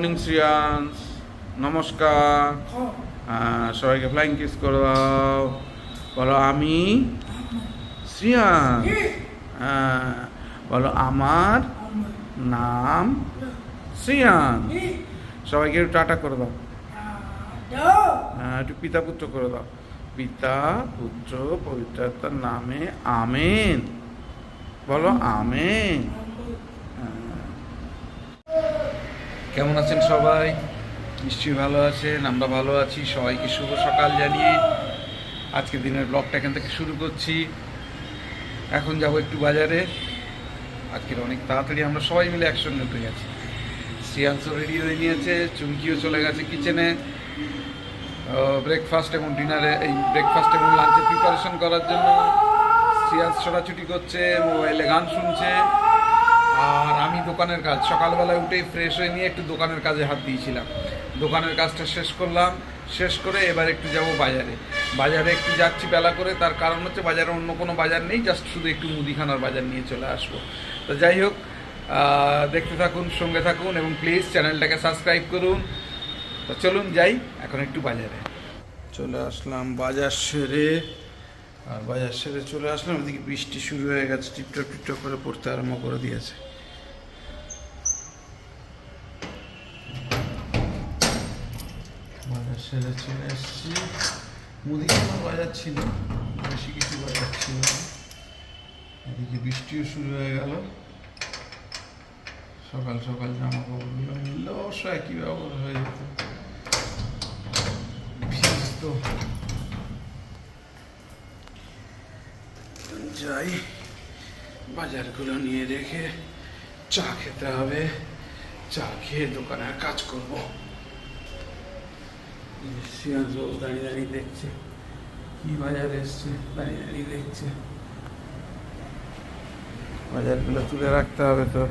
শ্রিয়াংশ নমস্কার সবাইকে flying kiss করে দাও বলো আমি শ্রিয়াংশ হ্যাঁ বলো আমার নাম শ্রিয়াংশ সবাইকে একটু টাটা করে দাও। হ্যাঁ একটু পিতা পুত্র করে দাও। পিতা পুত্র পবিত্রতার নামে আমেন। বলো আমেন হ্যাঁ। কেমন আছেন সবাই? নিশ্চয়ই ভালো আছেন, আমরা ভালো আছি, সবাইকে শুভ সকাল জানিয়ে আজকে দিনের ব্লগটা এখান থেকে শুরু করছি। এখন যাব একটু বাজারে। আজকের অনেক তাড়াতাড়ি আমরা সবাই মিলে একসঙ্গে উঠে গেছি। শ্রিয়াংশ রেডি হয়ে নিয়েছে, চুমকিও চলে গেছে কিচেনে ব্রেকফাস্ট এবং ডিনারে এই ব্রেকফাস্ট এবং লাঞ্চের প্রিপারেশন করার জন্য। শ্রিয়াংশ ছোটাছুটি করছে মোবাইলে গান শুনছে। আর আমি দোকানের কাজ, সকালবেলায় উঠেই ফ্রেশ হয়ে নিয়ে একটু দোকানের কাজে হাত দিয়েছিলাম। দোকানের কাজটা শেষ করলাম, শেষ করে এবার একটু যাব বাজারে। বাজারে একটু যাচ্ছি বেলা করে, তার কারণ হচ্ছে বাজারে অন্য কোনো বাজার নেই জাস্ট শুধু একটু মুদিখানার বাজার নিয়ে চলে আসব। তো যাই হোক দেখতে থাকুন, সঙ্গে থাকুন এবং প্লিজ চ্যানেলটাকে সাবস্ক্রাইব করুন। তো চলুন যাই, এখন একটু বাজারে। চলে আসলাম বাজার সেরে। আর বাজার সেরে চলে আসলাম ওদিকে বৃষ্টি শুরু হয়ে গেছে, টিপটপ টিপটপ করে পড়তে আরম্ভ করে দিয়েছে। সেরে চলে এসেছি মুদিখানা বাজার ছিল, বেশি কিছু বাজার ছিল না। এদিকে বৃষ্টিও শুরু হয়ে গেল। সকাল সকাল জামা কাপড়গুলো মিললে অবশ্য একই ব্যবহার হয়ে যেত। ভিজতো। যাই, বাজারগুলো নিয়ে রেখে চা খেতে হবে। চা খেয়ে দোকানের কাজ করব। দাঁড়িয়ে দাঁড়িয়ে দেখছে। কি বাজার এসছে? দাঁড়িয়ে দাঁড়িয়ে দেখছে। বাজারগুলো তুলে রাখতে হবে তো।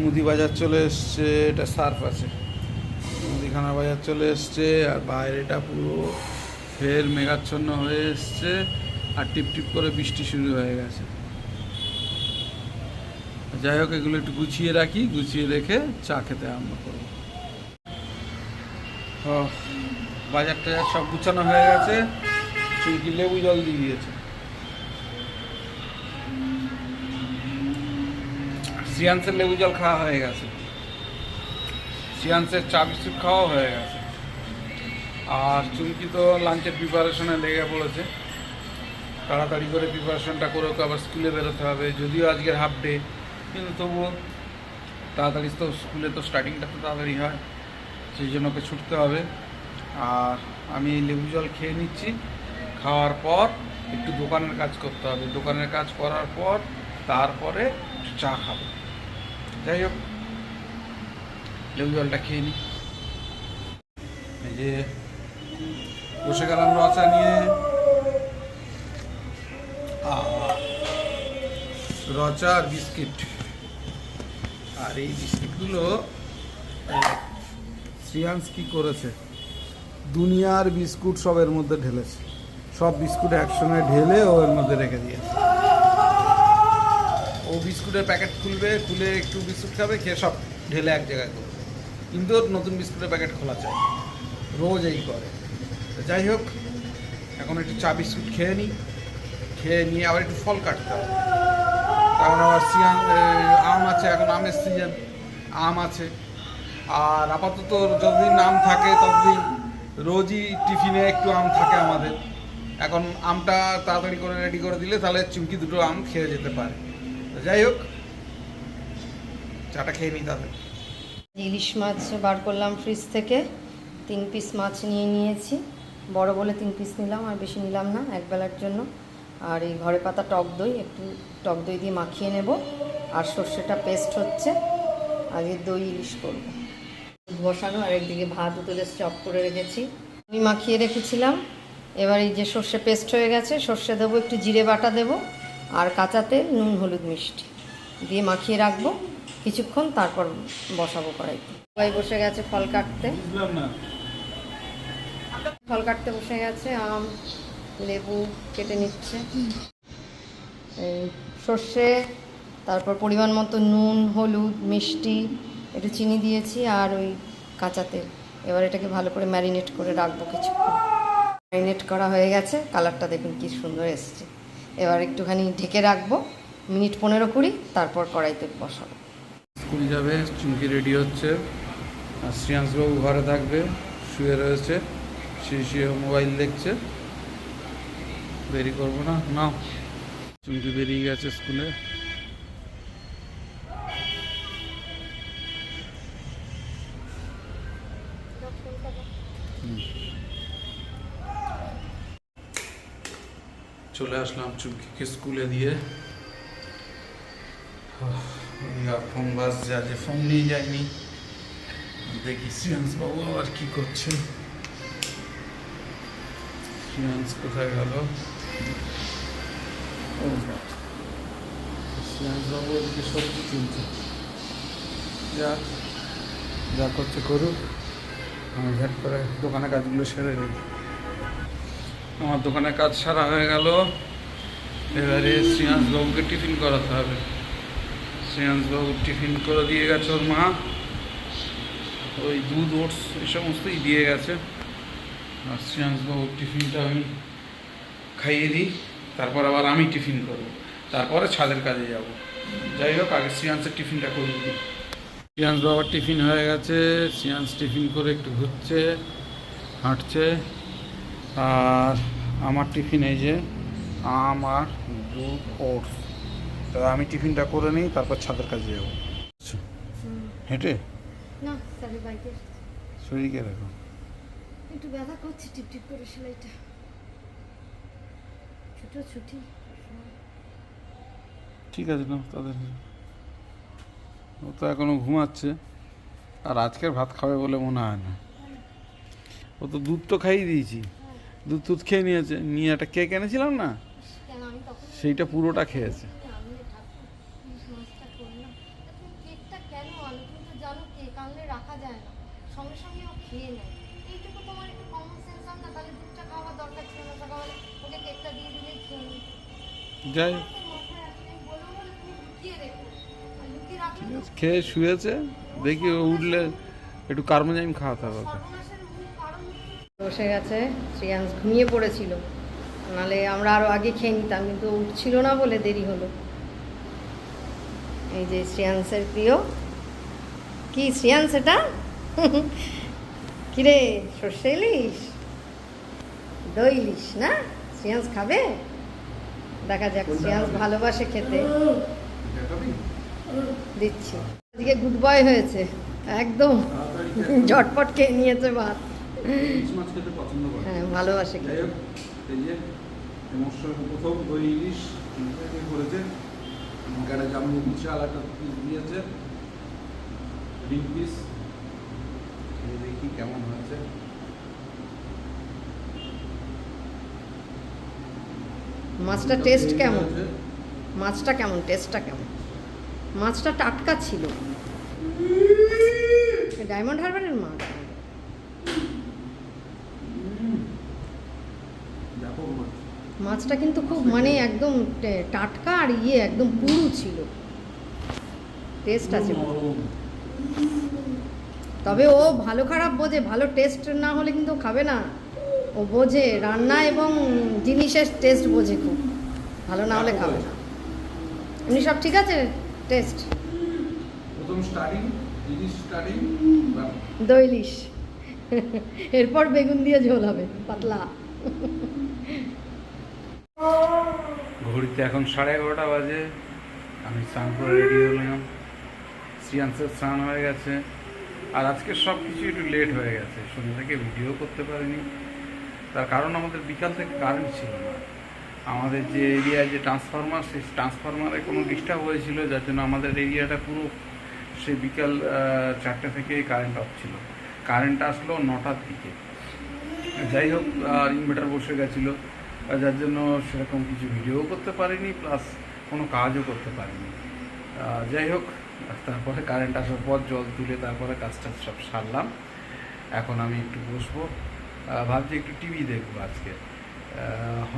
মুদি বাজার চলে এসছে, এটা সার্ফ আছে। মুদিখানা বাজার চলে এসছে, আর বাইরেটা পুরো ফের মেঘাচ্ছন্ন হয়ে এসছে, আর টিপ টিপ করে বৃষ্টি শুরু হয়ে গেছে। যাই হোক, এগুলো একটু গুছিয়ে রাখি, গুছিয়ে রেখে চা খেতে আরম্ভ করব। বাজার টাজার সব গুছানো হয়ে গেছে। চুমকি লেবু জল দিয়ে দিয়েছে। সিয়ান্সের লেবু জল খাওয়া হয়ে গেছে। সিয়ান্সের চা বিস্কুট খাওয়া হয়ে গেছে। আর চুমকি তো লাঞ্চের প্রিপারেশনে লেগে পড়েছে। তাড়াতাড়ি করে প্রিপারেশনটা করে ওকে আবার স্কুলে বেরোতে হবে। যদিও আজকের হাফ ডে, কিন্তু তবুও তাড়াতাড়ি তো স্কুলে তো স্টার্টিংটা তো তাড়াতাড়ি হয়। সেই জন্য ওকে ছুটতে হবে। আর আমি এই লেবু জল খেয়ে নিচ্ছি। খাওয়ার পর একটু দোকানের কাজ করতে হবে। দোকানের কাজ করার পর তারপরে চা খাব। যাই হোক, লেবু জলটা খেয়ে নিই এই যে বসে গেলাম রচা নিয়ে। রচা আর বিস্কিট। আর এই বিস্কিটগুলো শ্রিয়াংশ কি করেছে। দুনিয়ার বিস্কুট সব এর মধ্যে ঢেলেছে। সব বিস্কুট একসঙ্গে ঢেলে ও এর মধ্যে রেখে দিয়েছে। ও বিস্কুটের প্যাকেট খুলবে, খুলে একটু বিস্কুট খাবে, খেয়ে সব ঢেলে এক জায়গায় করবে। কিন্তু ওর নতুন বিস্কুটের প্যাকেট খোলা চাই। রোজ এই করে। যাই হোক, এখন একটু চা বিস্কুট খেয়ে নিই। খেয়ে নিয়ে আবার একটু ফল কাটতে হবে। কারণ আবার সিয়ান আম আছে, এখন আমের সিজন। আম আছে। আর আপাতত যতদিন আম থাকে, ততদিন রোজই টিফিনে একটু আম থাকে আমাদের। এখন আমটা তাড়াতাড়ি করে রেডি করে দিলে তাহলে চুমকি দুটো আম খেয়ে যেতে পারে। যাই হোক, চাটা খেয়ে নিই তাহলে। ইলিশ মাছ বার করলাম ফ্রিজ থেকে। তিন পিস মাছ নিয়ে নিয়েছি। বড় বলে তিন পিস নিলাম, আর বেশি নিলাম না, এক বেলার জন্য। আর এই ঘরে পাতা টক দই, একটু টক দই দিয়ে মাখিয়ে নেব। আর সর্ষেটা পেস্ট হচ্ছে। আগে দই ইলিশ করব। বসানো আর একদিকে ভাত উতলে চপ করে রেখেছি। আমি মাখিয়ে রেখেছিলাম। এবার এই যে সর্ষে পেস্ট হয়ে গেছে সর্ষে দেবো একটু জিরে বাটা দেবো আর কাঁচা তেল নুন হলুদ মিষ্টি দিয়ে মাখিয়ে রাখব। কিছুক্ষণ তারপর বসাবো কড়াইতে। সবাই বসে গেছে ফল কাটতে। ফল কাটতে বসে গেছে আম লেবু কেটে নিচ্ছে। এই সর্ষে তারপর পরিমাণ মতো নুন হলুদ মিষ্টি একটু চিনি দিয়েছি আর ওই কাঁচা তেল। এবার এটাকে ভালো করে ম্যারিনেট করে রাখব কিছুক্ষণ। ম্যারিনেট করা হয়ে গেছে, কালারটা দেখুন কি সুন্দর এসছে। এবার একটুখানি ঢেকে রাখব, মিনিট পনেরো কুড়ি, তারপর কড়াইতে বসাবো। স্কুল যাবে, চুমকি রেডি হচ্ছে। আর শ্রিয়াংশবাবু ঘরে থাকবে, শুয়ে রয়েছে, শুয়ে শুয়ে মোবাইল দেখছে। দেরি করব না না চুমকি বেরিয়ে গেছে স্কুলে। চলে আসলাম চুমকিকে স্কুলে দিয়ে। ফোন বাজছে, আজ ফোন নিয়ে যায়নি দেখি শ্রিয়াংশ বাবু আবার কি করছে। শ্রিয়াংশ কোথায় গেল? শ্রিয়াংশ বাবু। ওদিকে সবজি কিনছে। যা যা করছে করুক। আমি ঝট করে দোকানের কাজগুলো সেরে নিই। আমার দোকানের কাজ সারা হয়ে গেল। এবারে শ্রিয়াংশ বাবুকে টিফিন করাতে হবে। শ্রেয়াংশবাবু টিফিন করে দিয়ে গেছে ওর মা। ওই দুধ, ওটস এই সমস্তই দিয়ে গেছে। আর শ্রেয়াংশবাবুর টিফিনটা আমি খাইয়ে দিই। তারপর আবার আমি টিফিন করব। তারপরে ছাদের কাজে যাব। যাই হোক, আগে শ্রেয়াংসের টিফিনটা করিয়ে দিই। শ্রেয়াংশ বাবার টিফিন হয়ে গেছে শ্রেয়াংশ টিফিন করে একটু ঘুরছে হাঁটছে। আর আমার টিফিন এই যে আমার দুধ ওটস। তো আমি টিফিনটা করে নিই তারপর ছাদের কাজে যাব। হেঁটে? না তাহলে রাখো একটু ব্যথা করছে টিপ টিপ করে সেলাইটা। ছোট ছুটি ঠিক আছে না তাদের ও তো এখনও ঘুমাচ্ছে। আর আজকের ভাত খাবে বলে মনে হয় না। ও তো দুধ তো খাইয়ে দিয়েছি। দুধ টুধ খেয়ে নিয়েছে। নিয়ে একটা কেক এনেছিলাম না? সেইটা পুরোটা খেয়েছে। যাই তোমার খেয়ে শুয়েছে দেখি ও উঠলে একটু কার্মোজাইম খাওয়াতে হবে বসে গেছে শ্রেয়াংশ ঘুমিয়ে পড়েছিল। নালে আমরা আরও আগে খেয়ে নিতাম কিন্তু উঠছিল না বলে দেরি হলো। এই যে শ্রেয়াংসের প্রিয়। কি শ্রেয়াংস এটা? কিরে সর্ষে ইলিশ? দই ইলিশ না? শ্রেয়াংস খাবে? দেখা যাক শ্রেয়াংস ভালোবাসে খেতে। দিচ্ছি। আজকে গুড বয় হয়েছে। একদম ঝটপট খেয়ে নিয়েছে ভাত। হ্যাঁ ভালোবাসে যাই খেতে হোক এই যে মৎস্য প্রথম দই ইলিশ করেছে। একটা জাম্বু বিশাল একটা পিস দিয়েছে। রিং পিস দেখি কেমন হয়েছে। মাছটা টেস্ট কেমন? মাছটা কেমন? টেস্টটা কেমন? মাছটা টাটকা ছিল। ডায়মন্ড হারবারের মাছ। মাছটা কিন্তু খুব মানে একদম টাটকা আর ইয়ে একদম পুরু ছিল। টেস্ট আছে। তবে ও ভালো খারাপ বোঝে ভালো টেস্ট না হলে কিন্তু খাবে না। ও বোঝে রান্না এবং জিনিসের টেস্ট বোঝে খুব। ভালো না হলে খাবে না। এমনি সব ঠিক আছে? টেস্ট প্রথম স্টার্টিং ইলিশ স্টার্টিং দইলিশ এরপর বেগুন দিয়ে ঝোল হবে পাতলা। ঘড়িতে এখন সাড়ে এগারোটা বাজে। আমি স্নান করে রেডি হলাম। শ্রিয়াংসের স্নান হয়ে গেছে। আর আজকে সব কিছু একটু লেট হয়ে গেছে। সন্ধ্যা থেকে ভিডিও করতে পারিনি। তার কারণ আমাদের বিকাল থেকে কারেন্ট ছিল না। আমাদের যে এরিয়ায় যে ট্রান্সফরমার সেই ট্রান্সফরমারে কোনো ডিস্টার্ব হয়েছিল, যার জন্য আমাদের এরিয়াটা পুরো সে বিকাল চারটে থেকেই কারেন্ট অফ ছিল। কারেন্ট আসলো নটার দিকে। যাই হোক, আর ইনভার্টার বসে গেছিল। যার জন্য সেরকম কিছু ভিডিও করতে পারিনি প্লাস কোনো কাজও করতে পারিনি। যাই হোক তারপরে কারেন্ট আসার পর জল তুলে তারপরে কাজটা সব সারলাম। এখন আমি একটু বসবো। ভাবছি একটু টিভি দেখব আজকে।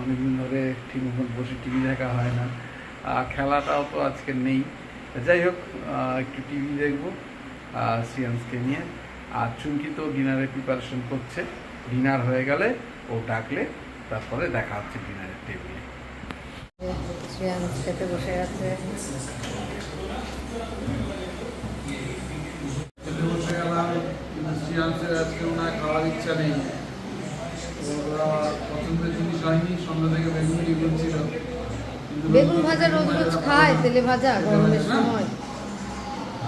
অনেকদিন ধরে ঠিক মতন বসে টিভি দেখা হয় না। আর খেলাটাও তো আজকে নেই। যাই হোক একটু টিভি দেখব সিয়ান্সকে নিয়ে। আর চুমকি তো ডিনারের প্রিপারেশন করছে। ডিনার হয়ে গেলে ও ডাকলে তারপরে দেখা হচ্ছে ডিনারের টেবিলে খেতে বসে আছে। বসে গেলাম আজকে ওনার খাওয়ার ইচ্ছা নেই। ওরা পছন্দের জিনিস হয়নি সন্ধ্যা থেকে বেগুন ভাজা রোজ রোজ খায় তেলে ভাজা গরমের না? সময়।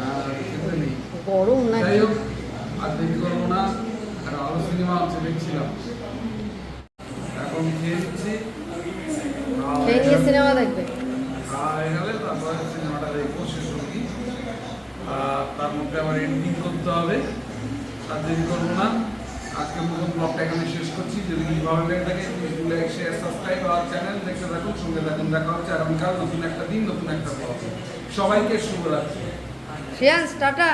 আর খেতে নেই। গরম যাই নাকি হোক আর দেরি করব না আর আরও সিনেমা দেখছিলাম। এখন খেয়ে নিচ্ছি। খেয়ে নিয়ে সিনেমা দেখবে। হয়ে গেলে তারপরে সিনেমাটা দেখব শেষ অবধি। আর তার মধ্যে আবার এডিটিং করতে হবে। আর দেরি করব না। আজকের মতো ব্লগটা এখানে শেষ করছি। যদি কিছু ভালো লেগে থাকে প্লিজ লাইক শেয়ার সাবস্ক্রাইব আর চ্যানেল দেখতে থাকুন সঙ্গে থাকুন। দেখা হচ্ছে আগামীকাল নতুন একটা দিন নতুন একটা ব্লগ সবাইকে শুভরাত্রি। শ্রেয়াংশ টাটা।